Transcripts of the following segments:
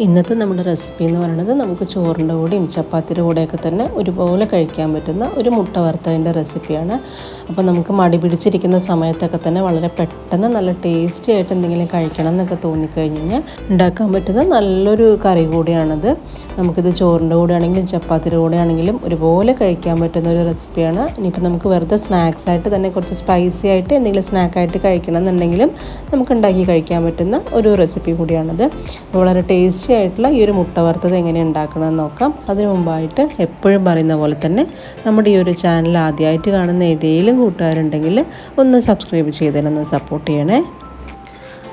ഇന്നത്തെ നമ്മുടെ റെസിപ്പി എന്ന് പറയുന്നത് നമുക്ക് ചോറിന്റെ കൂടെയും ചപ്പാത്തിയുടെ കൂടെയൊക്കെ തന്നെ ഒരുപോലെ കഴിക്കാൻ പറ്റുന്ന ഒരു മുട്ട വറുത്തതിന്റെ റെസിപ്പിയാണ് അപ്പോൾ നമുക്ക് മടി പിടിച്ചിരിക്കുന്ന സമയത്തൊക്കെ തന്നെ വളരെ പെട്ടെന്ന് നല്ല ടേസ്റ്റി ആയിട്ട് എന്തെങ്കിലും കഴിക്കണം എന്നൊക്കെ തോന്നിക്കഴിഞ്ഞ് കഴിഞ്ഞാൽ ഉണ്ടാക്കാൻ പറ്റുന്ന നല്ലൊരു കറി കൂടിയാണത്. നമുക്കിത് ചോറിന്റെ കൂടെ ആണെങ്കിലും ചപ്പാത്തിയുടെ കൂടെ ആണെങ്കിലും ഒരുപോലെ കഴിക്കാൻ പറ്റുന്ന ഒരു റെസിപ്പിയാണ് ഇനിയിപ്പോൾ നമുക്ക് വെറുതെ സ്നാക്സ് ആയിട്ട് തന്നെ കുറച്ച് സ്പൈസി ആയിട്ട് എന്തെങ്കിലും സ്നാക്കായിട്ട് കഴിക്കണം എന്നുണ്ടെങ്കിലും നമുക്ക് ഉണ്ടാക്കി കഴിക്കാൻ പറ്റുന്ന ഒരു റെസിപ്പി കൂടിയാണത്. വളരെ ടേസ്റ്റി ആയിട്ടുള്ള ഈ ഒരു മുട്ട വറുത്തത് എങ്ങനെ ഉണ്ടാക്കണമെന്ന് നോക്കാം. അതിനു മുമ്പായിട്ട് എപ്പോഴും പറയുന്ന പോലെ തന്നെ നമ്മുടെ ഈ ഒരു ചാനൽ ആദ്യമായിട്ട് കാണുന്ന ഏതെങ്കിലും കൂട്ടുകാരുണ്ടെങ്കിൽ ഒന്ന് സബ്സ്ക്രൈബ് ചെയ്തതിനൊന്ന് സപ്പോർട്ട് ചെയ്യണേ.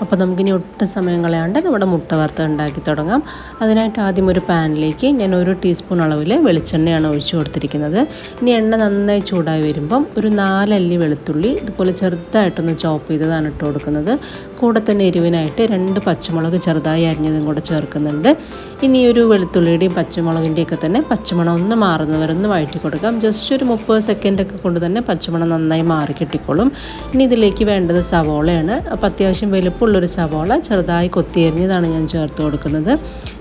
അപ്പോൾ നമുക്കിനി ഒട്ടും സമയം കളയാണ്ട് നമ്മുടെ മുട്ട വറുത്ത ഉണ്ടാക്കി തുടങ്ങാം. അതിനായിട്ട് ആദ്യം ഒരു പാനിലേക്ക് ഞാൻ ഒരു ടീസ്പൂൺ അളവിൽ വെളിച്ചെണ്ണയാണ് ഒഴിച്ചു കൊടുത്തിരിക്കുന്നത്. ഇനി എണ്ണ നന്നായി ചൂടായി വരുമ്പം ഒരു നാലല്ലി വെളുത്തുള്ളി ഇതുപോലെ ചെറുതായിട്ടൊന്ന് ചോപ്പ് ചെയ്തതാണ് ഇട്ട് കൊടുക്കുന്നത്. കൂടെ തന്നെ എരിവിനായിട്ട് രണ്ട് പച്ചമുളക് ചെറുതായി അരിഞ്ഞതും കൂടെ ചേർക്കുന്നുണ്ട്. ഇനി ഒരു വെളുത്തുള്ളിയുടെയും പച്ചമുളകിന്റെയൊക്കെ തന്നെ പച്ചമണം ഒന്ന് മാറുന്നവരെ ഒന്ന് വഴറ്റി കൊടുക്കാം. ജസ്റ്റ് ഒരു മുപ്പത് സെക്കൻഡൊക്കെ കൊണ്ട് തന്നെ പച്ചമണം നന്നായി മാറി കിട്ടിക്കോളും. ഇനി ഇതിലേക്ക് വേണ്ടത് സവോളയാണ്. അപ്പോൾ അത്യാവശ്യം വലുപ്പമുള്ളൊരു സവോള ചെറുതായി കൊത്തിയരിഞ്ഞതാണ് ഞാൻ ചേർത്ത് കൊടുക്കുന്നത്.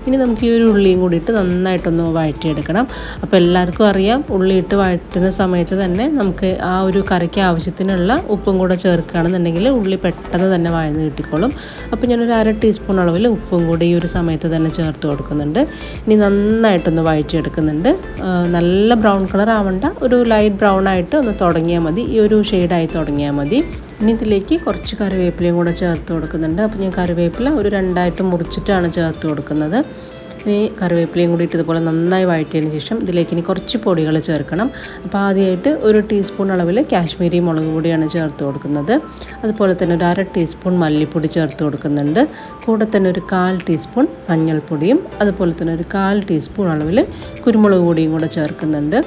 ഇനി നമുക്ക് ഈ ഒരു ഉള്ളിയും കൂടിയിട്ട് നന്നായിട്ടൊന്ന് വഴറ്റിയെടുക്കണം. അപ്പോൾ എല്ലാവർക്കും അറിയാം ഉള്ളിയിട്ട് വഴറ്റുന്ന സമയത്ത് തന്നെ നമുക്ക് ആ ഒരു കറിക്ക് ആവശ്യത്തിനുള്ള ഉപ്പും കൂടെ ചേർക്കുകയാണെന്നുണ്ടെങ്കിൽ ഉള്ളി പെട്ടെന്ന് തന്നെ വഴന്ന് കിട്ടിക്കോളും അപ്പോൾ ഞാനൊരു അര ടീസ്പൂൺ അളവിൽ ഉപ്പും കൂടി ഈ ഒരു സമയത്ത് തന്നെ ചേർത്ത് കൊടുക്കുന്നുണ്ട്. ഇനി നന്നായിട്ടൊന്ന് വഴിച്ചെടുക്കുന്നുണ്ട് നല്ല ബ്രൗൺ കളർ ആവണ്ട. ഒരു ലൈറ്റ് ബ്രൗൺ ആയിട്ട് ഒന്ന് തുടങ്ങിയാൽ മതി. ഈ ഒരു ഷെയ്ഡായി തുടങ്ങിയാൽ മതി. ഇനി ഇതിലേക്ക് കുറച്ച് കറിവേപ്പിലയും കൂടെ ചേർത്ത് കൊടുക്കുന്നുണ്ട്. അപ്പോൾ ഞാൻ കറിവേപ്പില ഒരു രണ്ടായിട്ട് മുറിച്ചിട്ടാണ് ചേർത്ത് കൊടുക്കുന്നത്. ഇനി കറിവേപ്പിലയും കൂടി ഇട്ടതുപോലെ നന്നായി വഴറ്റിയതിന് ശേഷം ഇതിലേക്ക് ഇനി കുറച്ച് പൊടികൾ ചേർക്കണം. അപ്പോൾ ആദ്യമായിട്ട് ഒരു ടീസ്പൂൺ അളവിൽ കാശ്മീരി മുളക് പൊടിയാണ് ചേർത്ത് കൊടുക്കുന്നത്. അതുപോലെ തന്നെ ഒരു അര ടീസ്പൂൺ മല്ലിപ്പൊടി ചേർത്ത് കൊടുക്കുന്നുണ്ട്. കൂടെ തന്നെ ഒരു കാൽ ടീസ്പൂൺ മഞ്ഞൾപ്പൊടിയും അതുപോലെ തന്നെ ഒരു കാൽ ടീസ്പൂൺ അളവിൽ കുരുമുളക് പൊടിയും കൂടെ ചേർക്കുന്നുണ്ട്.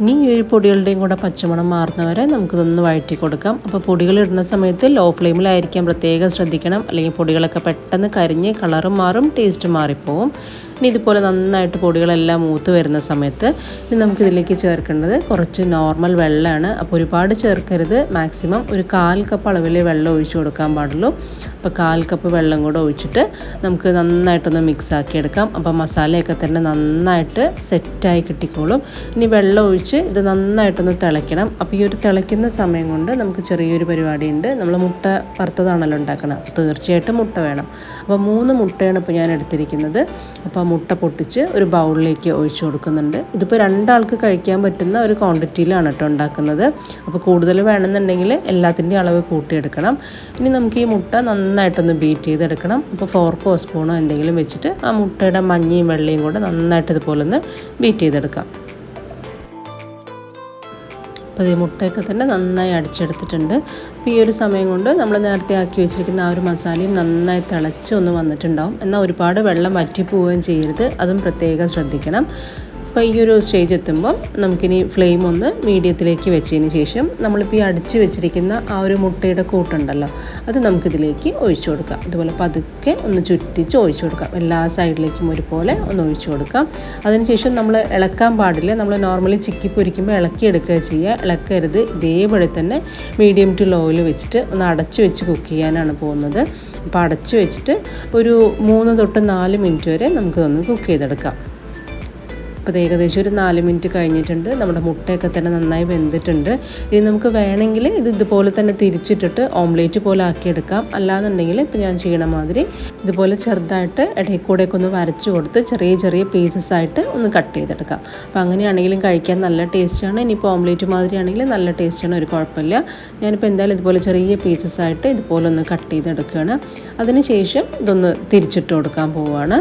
ഇനി ഈ ഒരു പൊടികളുടെയും കൂടെ പച്ചമണം മാറുന്നവരെ നമുക്കിതൊന്ന് വഴറ്റി കൊടുക്കാം അപ്പോൾ പൊടികൾ ഇടുന്ന സമയത്ത് ലോ ഫ്ലെയിമിലായിരിക്കാൻ പ്രത്യേകം ശ്രദ്ധിക്കണം. അല്ലെങ്കിൽ പൊടികളൊക്കെ പെട്ടെന്ന് കരിഞ്ഞ് കളറും മാറും ടേസ്റ്റ് മാറിപ്പോവും. ഇനി ഇതുപോലെ നന്നായിട്ട് പൊടികളെല്ലാം മൂത്ത് വരുന്ന സമയത്ത് ഇനി നമുക്കിതിലേക്ക് ചേർക്കേണ്ടത് കുറച്ച് നോർമൽ വെള്ളമാണ്. അപ്പോൾ ഒരുപാട് ചേർക്കരുത്. മാക്സിമം ഒരു കാൽ കപ്പ് അളവിൽ വെള്ളം ഒഴിച്ചു കൊടുക്കാൻ പാടുള്ളൂ. അപ്പോൾ കാൽ കപ്പ് വെള്ളം കൂടെ ഒഴിച്ചിട്ട് നമുക്ക് നന്നായിട്ടൊന്ന് മിക്സ് ആക്കി എടുക്കാം അപ്പോൾ മസാലയൊക്കെ തന്നെ നന്നായിട്ട് സെറ്റായി കിട്ടിക്കോളും. ഇനി വെള്ളം ഒഴിച്ച് ഇത് നന്നായിട്ടൊന്ന് തിളയ്ക്കണം. അപ്പോൾ ഈ ഒരു തിളയ്ക്കുന്ന സമയം കൊണ്ട് നമുക്ക് ചെറിയൊരു പരിപാടിയുണ്ട്. നമ്മൾ മുട്ട വറുത്തതാണല്ലോ ഉണ്ടാക്കണം തീർച്ചയായിട്ടും മുട്ട വേണം. അപ്പോൾ മൂന്ന് മുട്ടയാണ് ഇപ്പോൾ ഞാൻ എടുത്തിരിക്കുന്നത്. അപ്പോൾ മുട്ട പൊട്ടിച്ച് ഒരു ബൗളിലേക്ക് ഒഴിച്ചു കൊടുക്കുന്നുണ്ട്. ഇതിപ്പോൾ രണ്ടാൾക്ക് കഴിക്കാൻ പറ്റുന്ന ഒരു ക്വാണ്ടിറ്റിയിലാണ് കേട്ടോ ഉണ്ടാക്കുന്നത്. അപ്പോൾ കൂടുതൽ വേണമെന്നുണ്ടെങ്കിൽ എല്ലാത്തിന്റെയും അളവ് കൂട്ടിയെടുക്കണം. ഇനി നമുക്ക് ഈ മുട്ട നന്നായിട്ടൊന്ന് ബീറ്റ് ചെയ്തെടുക്കണം. അപ്പോൾ ഫോർക്കോ സ്പൂണോ എന്തെങ്കിലും വെച്ചിട്ട് ആ മുട്ടയുടെ മഞ്ഞയും വെള്ളയും കൂടെ നന്നായിട്ട് ഇതുപോലെ ഒന്ന് ബീറ്റ് ചെയ്തെടുക്കാം. അപ്പോൾ ഈ മുട്ടയൊക്കെ തന്നെ നന്നായി അടിച്ചെടുത്തിട്ടുണ്ട്. അപ്പോൾ ഈ ഒരു സമയം കൊണ്ട് നമ്മൾ നേരത്തെ ആക്കി വെച്ചിരിക്കുന്ന ആ ഒരു മസാലയും നന്നായി തിളച്ച് ഒന്ന് വന്നിട്ടുണ്ടാവും. എന്നാൽ ഒരുപാട് വെള്ളം വറ്റിപ്പോവുകയും ചെയ്യരുത്. അതും പ്രത്യേകം ശ്രദ്ധിക്കണം. അപ്പോൾ ഈ ഒരു സ്റ്റേജ് എത്തുമ്പം നമുക്കിനി ഫ്ലെയിം ഒന്ന് മീഡിയത്തിലേക്ക് വെച്ചതിന് ശേഷം നമ്മളിപ്പോൾ ഈ അടിച്ചു വെച്ചിരിക്കുന്ന ആ ഒരു മുട്ടയുടെ കൂട്ടുണ്ടല്ലോ അത് നമുക്കിതിലേക്ക് ഒഴിച്ചു കൊടുക്കാം. അതുപോലെ പതുക്കെ ഒന്ന് ചുറ്റിച്ച് ഒഴിച്ചു കൊടുക്കാം. എല്ലാ സൈഡിലേക്കും ഒരുപോലെ ഒന്ന് ഒഴിച്ചു കൊടുക്കാം. അതിനുശേഷം നമ്മൾ ഇളക്കാൻ പാടില്ല. നമ്മൾ നോർമലി ചിക്കി പൊരിക്കുമ്പോൾ ഇളക്കി എടുക്കുക ചെയ്യുക ഇളക്കരുത്. ഇതേപോലെ തന്നെ മീഡിയം ടു ലോയിൽ വെച്ചിട്ട് ഒന്ന് അടച്ചു വെച്ച് കുക്ക് ചെയ്യാനാണ് പോകുന്നത്. അപ്പോൾ അടച്ചു വെച്ചിട്ട് ഒരു മൂന്ന് തൊട്ട് നാല് മിനിറ്റ് വരെ നമുക്കൊന്ന് കുക്ക് ചെയ്തെടുക്കാം. അപ്പോൾ ഏകദേശം ഒരു നാല് മിനിറ്റ് കഴിഞ്ഞിട്ടുണ്ട്. നമ്മുടെ മുട്ടയൊക്കെ തന്നെ നന്നായി വെന്തിട്ടുണ്ട്. ഇനി നമുക്ക് വേണമെങ്കിൽ ഇത് ഇതുപോലെ തന്നെ തിരിച്ചിട്ടിട്ട് ഓംലേറ്റ് പോലെ ആക്കിയെടുക്കാം. അല്ലാന്നുണ്ടെങ്കിൽ ഇപ്പോൾ ഞാൻ ചെയ്യണ മാതിരി ഇതുപോലെ ചെറുതായിട്ട് ഇടയിൽ കൂടെയൊക്കെ ഒന്ന് വരച്ച് കൊടുത്ത് ചെറിയ ചെറിയ പീസസ് ആയിട്ട് ഒന്ന് കട്ട് ചെയ്തെടുക്കാം. അപ്പോൾ അങ്ങനെയാണെങ്കിലും കഴിക്കാൻ നല്ല ടേസ്റ്റാണ് ഇനിയിപ്പോൾ ഓംലേറ്റ് മാതിരി ആണെങ്കിൽ നല്ല ടേസ്റ്റാണ് ഒരു കുഴപ്പമില്ല. ഞാനിപ്പോൾ എന്തായാലും ഇതുപോലെ ചെറിയ പീസസ് ആയിട്ട് ഇതുപോലെ ഒന്ന് കട്ട് ചെയ്തെടുക്കുകയാണ്. അതിനുശേഷം ഇതൊന്ന് തിരിച്ചിട്ട് കൊടുക്കാൻ പോവുകയാണ്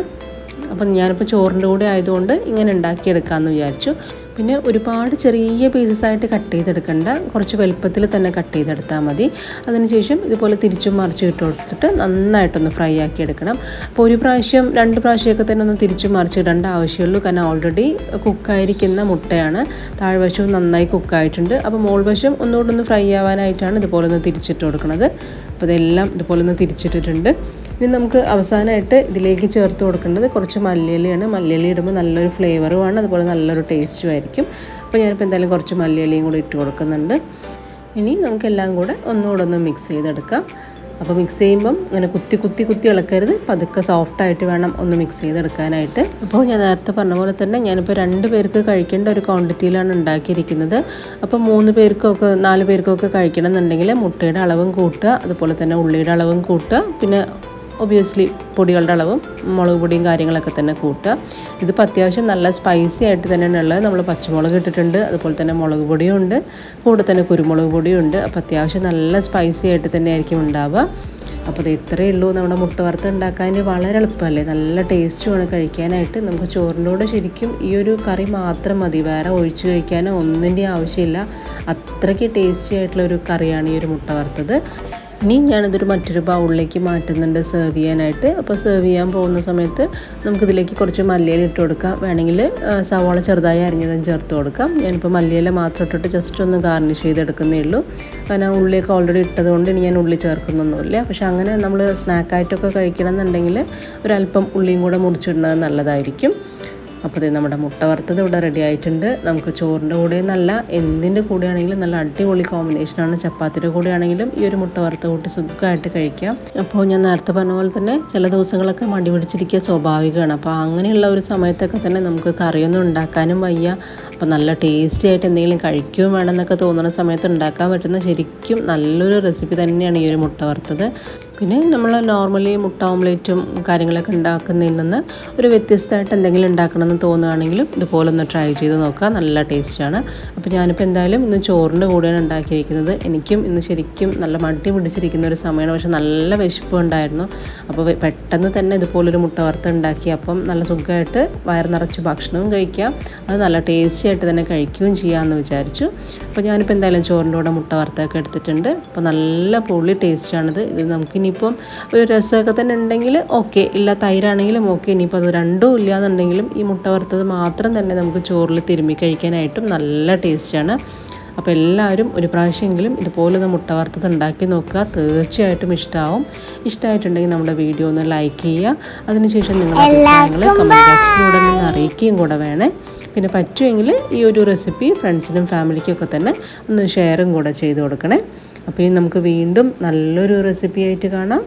അപ്പം ഞാനിപ്പോൾ ചോറിന്റെ കൂടെ ആയതുകൊണ്ട് ഇങ്ങനെ ഉണ്ടാക്കിയെടുക്കാമെന്ന് വിചാരിച്ചു. പിന്നെ ഒരുപാട് ചെറിയ പീസസ് ആയിട്ട് കട്ട് ചെയ്തെടുക്കേണ്ട. കുറച്ച് വലുപ്പത്തിൽ തന്നെ കട്ട് ചെയ്തെടുത്താൽ മതി. അതിനുശേഷം ഇതുപോലെ തിരിച്ചും മറിച്ചും ഇട്ട് കൊടുത്തിട്ട് നന്നായിട്ടൊന്ന് ഫ്രൈ ആക്കി എടുക്കണം അപ്പോൾ ഒരു പ്രാവശ്യം രണ്ട് പ്രാവശ്യമൊക്കെ തന്നെ ഒന്ന് തിരിച്ചും മറിച്ചിടേണ്ട ആവശ്യമുള്ളൂ. കാരണം ഓൾറെഡി കുക്കായിരിക്കുന്ന മുട്ടയാണ്. താഴ്വശവും നന്നായി കുക്കായിട്ടുണ്ട് അപ്പോൾ മോൾ വശം ഒന്നുകൂടെ ഒന്ന് ഫ്രൈ ആവാനായിട്ടാണ് ഇതുപോലെ ഒന്ന് തിരിച്ചിട്ട് കൊടുക്കുന്നത് അപ്പോൾ ഇതെല്ലാം ഇതുപോലെ ഒന്ന് തിരിച്ചിട്ടിട്ടുണ്ട്. ഇനി നമുക്ക് അവസാനമായിട്ട് ഇതിലേക്ക് ചേർത്ത് കൊടുക്കേണ്ടത് കുറച്ച് മല്ലിയിലയാണ്. മല്ലിയില ഇടുമ്പോൾ നല്ലൊരു ഫ്ലേവറുമാണ് അതുപോലെ നല്ലൊരു ടേസ്റ്റും ആയിരിക്കും. അപ്പോൾ ഞാനിപ്പോൾ എന്തായാലും കുറച്ച് മല്ലിയിലയും കൂടി ഇട്ട് കൊടുക്കുന്നുണ്ട്. ഇനി നമുക്കെല്ലാം കൂടെ ഒന്നുകൂടെ ഒന്ന് മിക്സ് ചെയ്തെടുക്കാം. അപ്പോൾ മിക്സ് ചെയ്യുമ്പം ഇങ്ങനെ കുത്തി കുത്തി കുത്തി ഇളക്കരുത്. പതുക്കെ സോഫ്റ്റായിട്ട് വേണം ഒന്ന് മിക്സ് ചെയ്തെടുക്കാനായിട്ട്. അപ്പോൾ ഞാൻ നേരത്തെ പറഞ്ഞ പോലെ തന്നെ ഞാനിപ്പോൾ രണ്ട് പേർക്ക് കഴിക്കേണ്ട ഒരു ക്വാണ്ടിറ്റിയിലാണ് ഉണ്ടാക്കിയിരിക്കുന്നത്. അപ്പോൾ മൂന്ന് പേർക്കൊക്കെ നാല് പേർക്കൊക്കെ കഴിക്കണം എന്നുണ്ടെങ്കിൽ മുട്ടയുടെ അളവും കൂട്ടുക. അതുപോലെ തന്നെ ഉള്ളിയുടെ അളവും കൂട്ടുക. പിന്നെ ഒബിയസ്ലി പൊടികളുടെ അളവും മുളക് പൊടിയും കാര്യങ്ങളൊക്കെ തന്നെ കൂട്ടുക. ഇതിപ്പോൾ അത്യാവശ്യം നല്ല സ്പൈസി ആയിട്ട് തന്നെയാണ് ഉള്ളത്. നമ്മൾ പച്ചമുളക് ഇട്ടിട്ടുണ്ട് അതുപോലെ തന്നെ മുളക് പൊടിയും ഉണ്ട്. കൂടെ തന്നെ കുരുമുളക് പൊടിയും ഉണ്ട്. അപ്പോൾ അത്യാവശ്യം നല്ല സ്പൈസി ആയിട്ട് തന്നെ ആയിരിക്കും ഉണ്ടാവുക. അപ്പോൾ ഇത് ഇത്രയേ ഉള്ളൂ. നമ്മുടെ മുട്ട വറുത്ത് ഉണ്ടാക്കാൻ വളരെ എളുപ്പമല്ലേ? നല്ല ടേസ്റ്റുമാണ് കഴിക്കാനായിട്ട്. നമുക്ക് ചോറിന്റെ കൂടെ ശരിക്കും ഈ ഒരു കറി മാത്രം മതി. വേറെ ഒഴിച്ച് കഴിക്കാനോ ഒന്നിന്റെ ആവശ്യമില്ല. അത്രയ്ക്ക് ടേസ്റ്റി ആയിട്ടുള്ള ഒരു കറിയാണ് ഈ ഒരു മുട്ട വറുത്തത്. ഇനി ഞാനിതൊരു മറ്റൊരു ബൗളിലേക്ക് മാറ്റുന്നുണ്ട് സെർവ് ചെയ്യാനായിട്ട്. അപ്പോൾ സെർവ് ചെയ്യാൻ പോകുന്ന സമയത്ത് നമുക്കിതിലേക്ക് കുറച്ച് മല്ലിയില ഇട്ട് കൊടുക്കാം. വേണമെങ്കിൽ ആ, സവാള ചെറുതായി അരിഞ്ഞതും ചേർത്ത് കൊടുക്കാം. ഞാനിപ്പോൾ മല്ലിയില മാത്രം ഇട്ടിട്ട് ജസ്റ്റ് ഒന്ന് ഗാർണിഷ് ചെയ്തെടുക്കുന്നേ ഉള്ളൂ. കാരണം ഉള്ളിയൊക്കെ ഓൾറെഡി ഇട്ടതുകൊണ്ട് ഇനി ഞാൻ ഉള്ളി ചേർക്കുന്നൊന്നുമില്ല. പക്ഷേ അങ്ങനെ നമ്മൾ സ്നാക്കായിട്ടൊക്കെ കഴിക്കണം എന്നുണ്ടെങ്കിൽ ഒരല്പം ഉള്ളിയും കൂടെ മുറിച്ചിടുന്നത് നല്ലതായിരിക്കും. അപ്പോൾ നമ്മുടെ മുട്ട വറുത്തത് ഇവിടെ റെഡി ആയിട്ടുണ്ട്. നമുക്ക് ചോറിന്റെ കൂടെ നല്ല എന്തിന്റെ കൂടെയാണെങ്കിലും നല്ല അടിപൊളി കോമ്പിനേഷനാണ് ചപ്പാത്തിയുടെ കൂടെ ആണെങ്കിലും ഈ ഒരു മുട്ട വറുത്ത കൂട്ടി സുഖമായിട്ട് കഴിക്കാം. അപ്പോൾ ഞാൻ നേരത്തെ പറഞ്ഞ പോലെ തന്നെ ചില ദിവസങ്ങളൊക്കെ മടി പിടിച്ചിരിക്കുക സ്വാഭാവികമാണ്. അപ്പോൾ അങ്ങനെയുള്ള ഒരു സമയത്തൊക്കെ തന്നെ നമുക്ക് കറിയൊന്നും ഉണ്ടാക്കാനും വയ്യ. അപ്പോൾ നല്ല ടേസ്റ്റി ആയിട്ട് എന്തെങ്കിലും കഴിക്കുകയും വേണമെന്നൊക്കെ തോന്നുന്ന സമയത്ത് ഉണ്ടാക്കാൻ പറ്റുന്ന ശരിക്കും നല്ലൊരു റെസിപ്പി തന്നെയാണ് ഈ ഒരു മുട്ട വറുത്തത്. പിന്നെ നമ്മൾ നോർമലി മുട്ട ഓംലേറ്റും കാര്യങ്ങളൊക്കെ ഉണ്ടാക്കുന്നതിൽ നിന്ന് ഒരു വ്യത്യസ്തമായിട്ട് എന്തെങ്കിലും ഉണ്ടാക്കണമെന്ന് തോന്നുകയാണെങ്കിലും ഇതുപോലെ ഒന്ന് ട്രൈ ചെയ്ത് നോക്കുക. നല്ല ടേസ്റ്റാണ് അപ്പോൾ ഞാനിപ്പോൾ എന്തായാലും ഇന്ന് ചോറിന്റെ കൂടെയാണ് ഉണ്ടാക്കിയിരിക്കുന്നത്. എനിക്കും ഇന്ന് ശരിക്കും നല്ല മടി പിടിച്ചിരിക്കുന്ന ഒരു സമയമാണ്. പക്ഷെ നല്ല വിശപ്പ് ഉണ്ടായിരുന്നു. അപ്പോൾ പെട്ടെന്ന് തന്നെ ഇതുപോലൊരു മുട്ട വറുത്ത് ഉണ്ടാക്കി അപ്പം നല്ല സുഖമായിട്ട് വയർ നിറച്ച് ഭക്ഷണവും കഴിക്കാം. അത് നല്ല ടേസ്റ്റി ആയിട്ട് തന്നെ കഴിക്കുകയും ചെയ്യാമെന്ന് വിചാരിച്ചു. അപ്പോൾ ഞാനിപ്പോൾ എന്തായാലും ചോറിന്റെ കൂടെ മുട്ട വറുത്തൊക്കെ എടുത്തിട്ടുണ്ട്. അപ്പോൾ നല്ല പൊള്ളി ടേസ്റ്റാണിത് ഇത് നമുക്കിനിയിപ്പം ഒരു രസമൊക്കെ തന്നെ ഉണ്ടെങ്കിൽ ഓക്കെ ഇല്ല തൈരാണെങ്കിലും ഓക്കെ ഇനിയിപ്പോൾ അത് രണ്ടും ഇല്ലാന്നുണ്ടെങ്കിലും ഈ മുട്ട വറുത്തത് മാത്രം തന്നെ നമുക്ക് ചോറിൽ തിരുമ്മി കഴിക്കാനായിട്ടും നല്ല ടേസ്റ്റാണ് അപ്പോൾ എല്ലാവരും ഒരു പ്രാവശ്യമെങ്കിലും ഇതുപോലെ ഒന്ന് മുട്ട വറുത്തത് ഉണ്ടാക്കി നോക്കുക. തീർച്ചയായിട്ടും ഇഷ്ടമാവും ഇഷ്ടമായിട്ടുണ്ടെങ്കിൽ നമ്മുടെ വീഡിയോ ഒന്ന് ലൈക്ക് ചെയ്യുക. അതിനുശേഷം നിങ്ങൾ അഭിപ്രായങ്ങൾ കമന്റ് ബോക്സിലൂടെ നിന്ന് അറിയിക്കുകയും കൂടെ വേണേ. പിന്നെ പറ്റുമെങ്കിൽ ഈ ഒരു റെസിപ്പി ഫ്രണ്ട്സിനും ഫാമിലിക്കും ഒക്കെ തന്നെ ഒന്ന് ഷെയറും കൂടെ ചെയ്ത് കൊടുക്കണേ. അപ്പോൾ ഇനി നമുക്ക് വീണ്ടും നല്ലൊരു റെസിപ്പി ആയിട്ട് കാണാം.